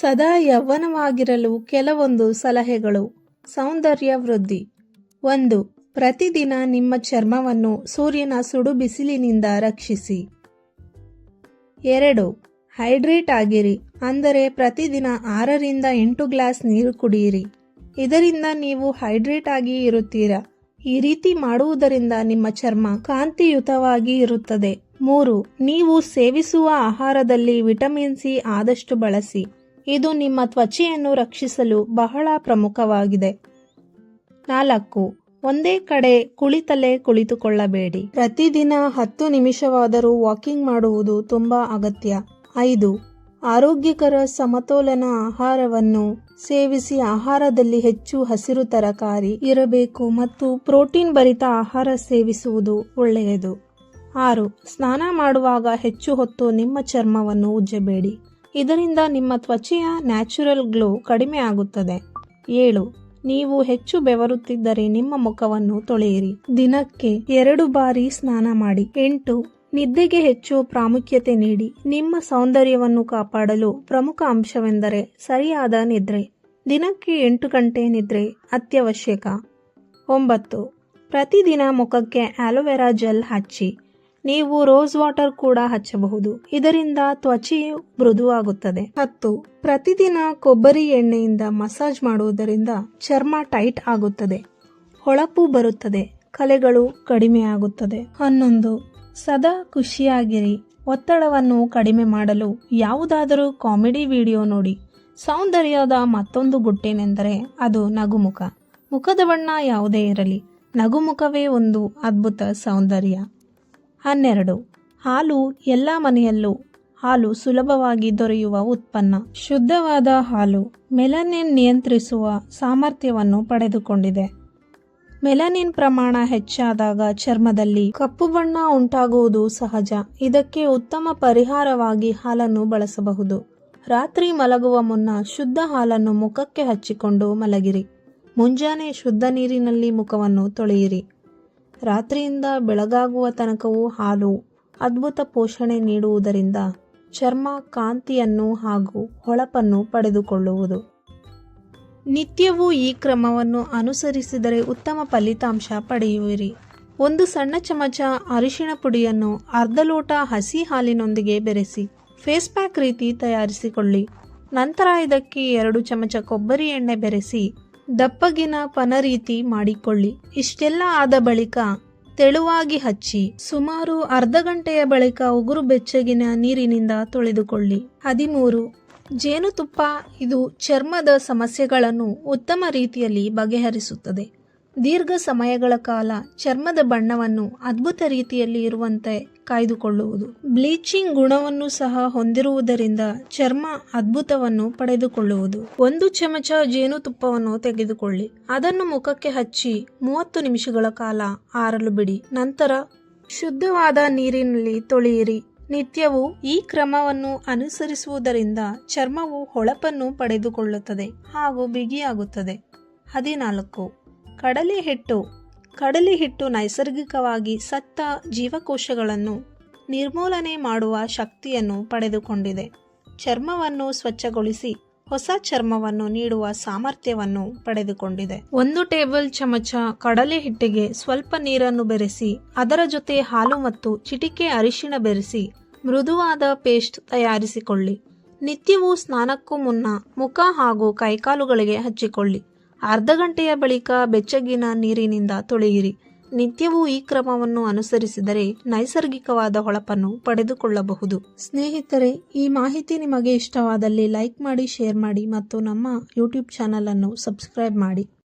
ಸದಾ ಯೌವನವಾಗಿರಲು ಕೆಲವೊಂದು ಸಲಹೆಗಳು. ಸೌಂದರ್ಯ ವೃದ್ಧಿ. ಒಂದು, ಪ್ರತಿದಿನ ನಿಮ್ಮ ಚರ್ಮವನ್ನು ಸೂರ್ಯನ ಸುಡು ಬಿಸಿಲಿನಿಂದ ರಕ್ಷಿಸಿ. ಎರಡು, ಹೈಡ್ರೇಟ್ ಆಗಿರಿ, ಅಂದರೆ ಪ್ರತಿದಿನ ಆರರಿಂದ ಎಂಟು ಗ್ಲಾಸ್ ನೀರು ಕುಡಿಯಿರಿ. ಇದರಿಂದ ನೀವು ಹೈಡ್ರೇಟ್ ಆಗಿ ಇರುತ್ತೀರಾ? ಈ ರೀತಿ ಮಾಡುವುದರಿಂದ ನಿಮ್ಮ ಚರ್ಮ ಕಾಂತಿಯುತವಾಗಿ ಇರುತ್ತದೆ. ಮೂರು, ನೀವು ಸೇವಿಸುವ ಆಹಾರದಲ್ಲಿ ವಿಟಮಿನ್ ಸಿ ಆದಷ್ಟು ಬಳಸಿ. ಇದು ನಿಮ್ಮ ತ್ವಚೆಯನ್ನು ರಕ್ಷಿಸಲು ಬಹಳ ಪ್ರಮುಖವಾಗಿದೆ. ನಾಲ್ಕು, ಒಂದೇ ಕಡೆ ಕುಳಿತಲೇ ಕುಳಿತುಕೊಳ್ಳಬೇಡಿ. ಪ್ರತಿದಿನ ಹತ್ತು ನಿಮಿಷವಾದರೂ ವಾಕಿಂಗ್ ಮಾಡುವುದು ತುಂಬಾ ಅಗತ್ಯ. ಐದು, ಆರೋಗ್ಯಕರ ಸಮತೋಲನ ಆಹಾರವನ್ನು ಸೇವಿಸಿ ಆಹಾರದಲ್ಲಿ ಹೆಚ್ಚು ಹಸಿರು ತರಕಾರಿ ಇರಬೇಕು ಮತ್ತು ಪ್ರೋಟೀನ್ ಭರಿತ ಆಹಾರ ಸೇವಿಸುವುದು ಒಳ್ಳೆಯದು. ಆರು, ಸ್ನಾನ ಮಾಡುವಾಗ ಹೆಚ್ಚು ಹೊತ್ತು ನಿಮ್ಮ ಚರ್ಮವನ್ನು ಉಜ್ಜಬೇಡಿ. ಇದರಿಂದ ನಿಮ್ಮ ತ್ವಚೆಯ ನ್ಯಾಚುರಲ್ ಗ್ಲೋ ಕಡಿಮೆ ಆಗುತ್ತದೆ. ಏಳು, ನೀವು ಹೆಚ್ಚು ಬೆವರುತ್ತಿದ್ದರೆ ನಿಮ್ಮ ಮುಖವನ್ನು ತೊಳೆಯಿರಿ. ದಿನಕ್ಕೆ ಎರಡು ಬಾರಿ ಸ್ನಾನ ಮಾಡಿ. ಎಂಟು, ನಿದ್ದೆಗೆ ಹೆಚ್ಚು ಪ್ರಾಮುಖ್ಯತೆ ನೀಡಿ. ನಿಮ್ಮ ಸೌಂದರ್ಯವನ್ನು ಕಾಪಾಡಲು ಪ್ರಮುಖ ಅಂಶವೆಂದರೆ ಸರಿಯಾದ ನಿದ್ರೆ. ದಿನಕ್ಕೆ ಎಂಟು ಗಂಟೆ ನಿದ್ರೆ ಅತ್ಯವಶ್ಯಕ. ಒಂಬತ್ತು, ಪ್ರತಿದಿನ ಮುಖಕ್ಕೆ ಆಲೋವೆರಾ ಜೆಲ್ ಹಚ್ಚಿ. ನೀವು ರೋಸ್ ವಾಟರ್ ಕೂಡ ಹಚ್ಚಬಹುದು. ಇದರಿಂದ ತ್ವಚೆಯು ಮೃದುವಾಗುತ್ತದೆ. ಹತ್ತು ಪ್ರತಿದಿನ ಕೊಬ್ಬರಿ ಎಣ್ಣೆಯಿಂದ ಮಸಾಜ್ ಮಾಡುವುದರಿಂದ ಚರ್ಮ ಟೈಟ್ ಆಗುತ್ತದೆ. ಹೊಳಪು ಬರುತ್ತದೆ. ಕಲೆಗಳು ಕಡಿಮೆಯಾಗುತ್ತದೆ ಹನ್ನೊಂದು. ಸದಾ ಖುಷಿಯಾಗಿರಿ. ಒತ್ತಡವನ್ನು ಕಡಿಮೆ ಮಾಡಲು ಯಾವುದಾದರೂ ಕಾಮಿಡಿ ವಿಡಿಯೋ ನೋಡಿ. ಸೌಂದರ್ಯದ ಮತ್ತೊಂದು ಗುಟ್ಟೇನೆಂದರೆ ಅದು ನಗುಮುಖ. ಮುಖದ ಬಣ್ಣ ಯಾವುದೇ ಇರಲಿ. ನಗುಮುಖವೇ ಒಂದು ಅದ್ಭುತ ಸೌಂದರ್ಯ. ಹನ್ನೆರಡು. ಹಾಲು ಎಲ್ಲ ಮನೆಯಲ್ಲೂ. ಹಾಲು ಸುಲಭವಾಗಿ ದೊರೆಯುವ ಉತ್ಪನ್ನ. ಶುದ್ಧವಾದ ಹಾಲು ಮೆಲನಿನ್ ನಿಯಂತ್ರಿಸುವ ಸಾಮರ್ಥ್ಯವನ್ನು ಪಡೆದುಕೊಂಡಿದೆ. ಮೆಲನಿನ್ ಪ್ರಮಾಣ ಹೆಚ್ಚಾದಾಗ ಚರ್ಮದಲ್ಲಿ ಕಪ್ಪು ಬಣ್ಣ ಉಂಟಾಗುವುದು ಸಹಜ. ಇದಕ್ಕೆ ಉತ್ತಮ ಪರಿಹಾರವಾಗಿ ಹಾಲನ್ನು ಬಳಸಬಹುದು. ರಾತ್ರಿ ಮಲಗುವ ಮುನ್ನ ಶುದ್ಧ ಹಾಲನ್ನು ಮುಖಕ್ಕೆ ಹಚ್ಚಿಕೊಂಡು ಮಲಗಿರಿ. ಮುಂಜಾನೆ ಶುದ್ಧ ನೀರಿನಲ್ಲಿ ಮುಖವನ್ನು ತೊಳೆಯಿರಿ. ರಾತ್ರಿಯಿಂದ ಬೆಳಗಾಗುವ ತನಕವೂ ಹಾಲು, ಅದ್ಭುತ ಪೋಷಣೆ ನೀಡುವುದರಿಂದ ಚರ್ಮ ಕಾಂತಿಯನ್ನು ಹಾಗೂ ಹೊಳಪನ್ನು ಪಡೆದುಕೊಳ್ಳುವುದು. ನಿತ್ಯವೂ ಈ ಕ್ರಮವನ್ನು ಅನುಸರಿಸಿದರೆ ಉತ್ತಮ ಫಲಿತಾಂಶ ಪಡೆಯುವಿರಿ. ಒಂದು ಸಣ್ಣ ಚಮಚ ಅರಿಶಿಣ ಪುಡಿಯನ್ನು ಅರ್ಧ ಲೋಟ ಹಸಿ ಹಾಲಿನೊಂದಿಗೆ ಬೆರೆಸಿ ಫೇಸ್ ಪ್ಯಾಕ್ ರೀತಿ ತಯಾರಿಸಿಕೊಳ್ಳಿ. ನಂತರ ಇದಕ್ಕೆ ಎರಡು ಚಮಚ ಕೊಬ್ಬರಿ ಎಣ್ಣೆ ಬೆರೆಸಿ ದಪ್ಪಗಿನ ಪನ ರೀತಿ ಮಾಡಿಕೊಳ್ಳಿ. ಇಷ್ಟೆಲ್ಲ ಆದ ಬಳಿಕ ತೆಳುವಾಗಿ ಹಚ್ಚಿ, ಸುಮಾರು ಅರ್ಧ ಗಂಟೆಯ ಬಳಿಕ ಉಗುರು ಬೆಚ್ಚಗಿನ ನೀರಿನಿಂದ ತೊಳೆದುಕೊಳ್ಳಿ. ಹದಿಮೂರು. ಜೇನುತುಪ್ಪ ಇದು ಚರ್ಮದ ಸಮಸ್ಯೆಗಳನ್ನು ಉತ್ತಮ ರೀತಿಯಲ್ಲಿ ಬಗೆಹರಿಸುತ್ತದೆ. ದೀರ್ಘ ಸಮಯಗಳ ಕಾಲ ಚರ್ಮದ ಬಣ್ಣವನ್ನು ಅದ್ಭುತ ರೀತಿಯಲ್ಲಿ ಇರುವಂತೆ ಕಾಯ್ದುಕೊಳ್ಳುವುದು. ಬ್ಲೀಚಿಂಗ್ ಗುಣವನ್ನು ಸಹ ಹೊಂದಿರುವುದರಿಂದ ಚರ್ಮ ಅದ್ಭುತವನ್ನು ಪಡೆದುಕೊಳ್ಳುವುದು. ಒಂದು ಚಮಚ ಜೇನುತುಪ್ಪವನ್ನು ತೆಗೆದುಕೊಳ್ಳಿ. ಅದನ್ನು ಮುಖಕ್ಕೆ ಹಚ್ಚಿ ಮೂವತ್ತು ನಿಮಿಷಗಳ ಕಾಲ ಆರಲು ಬಿಡಿ. ನಂತರ ಶುದ್ಧವಾದ ನೀರಿನಲ್ಲಿ ತೊಳೆಯಿರಿ. ನಿತ್ಯವೂ ಈ ಕ್ರಮವನ್ನು ಅನುಸರಿಸುವುದರಿಂದ ಚರ್ಮವು ಹೊಳಪನ್ನು ಪಡೆದುಕೊಳ್ಳುತ್ತದೆ ಹಾಗೂ ಬಿಗಿಯಾಗುತ್ತದೆ. ಹದಿನಾಲ್ಕು. ಕಡಲೆ ಹಿಟ್ಟು. ಕಡಲೆ ಹಿಟ್ಟು ನೈಸರ್ಗಿಕವಾಗಿ ಸತ್ತ ಜೀವಕೋಶಗಳನ್ನು ನಿರ್ಮೂಲನೆ ಮಾಡುವ ಶಕ್ತಿಯನ್ನು ಪಡೆದುಕೊಂಡಿದೆ. ಚರ್ಮವನ್ನು ಸ್ವಚ್ಛಗೊಳಿಸಿ ಹೊಸ ಚರ್ಮವನ್ನು ನೀಡುವ ಸಾಮರ್ಥ್ಯವನ್ನು ಪಡೆದುಕೊಂಡಿದೆ. ಒಂದು ಟೇಬಲ್ ಚಮಚ ಕಡಲೆ ಹಿಟ್ಟಿಗೆ ಸ್ವಲ್ಪ ನೀರನ್ನು ಬೆರೆಸಿ, ಅದರ ಜೊತೆ ಹಾಲು ಮತ್ತು ಚಿಟಿಕೆ ಅರಿಶಿಣ ಬೆರೆಸಿ, ಮೃದುವಾದ ಪೇಸ್ಟ್ ತಯಾರಿಸಿಕೊಳ್ಳಿ. ನಿತ್ಯವೂ ಸ್ನಾನಕ್ಕೂ ಮುನ್ನ ಮುಖ ಹಾಗೂ ಕೈಕಾಲುಗಳಿಗೆ ಹಚ್ಚಿಕೊಳ್ಳಿ. ಅರ್ಧ ಗಂಟೆಯ ಬಳಿಕ ಬೆಚ್ಚಗಿನ ನೀರಿನಿಂದ ತೊಳೆಯಿರಿ. ನಿತ್ಯವೂ ಈ ಕ್ರಮವನ್ನು ಅನುಸರಿಸಿದರೆ ನೈಸರ್ಗಿಕವಾದ ಹೊಳಪನ್ನು ಪಡೆದುಕೊಳ್ಳಬಹುದು. ಸ್ನೇಹಿತರೆ, ಈ ಮಾಹಿತಿ ನಿಮಗೆ ಇಷ್ಟವಾದಲ್ಲಿ ಲೈಕ್ ಮಾಡಿ, ಶೇರ್ ಮಾಡಿ ಮತ್ತು ನಮ್ಮ ಯೂಟ್ಯೂಬ್ ಚಾನಲನ್ನು ಸಬ್ಸ್ಕ್ರೈಬ್ ಮಾಡಿ.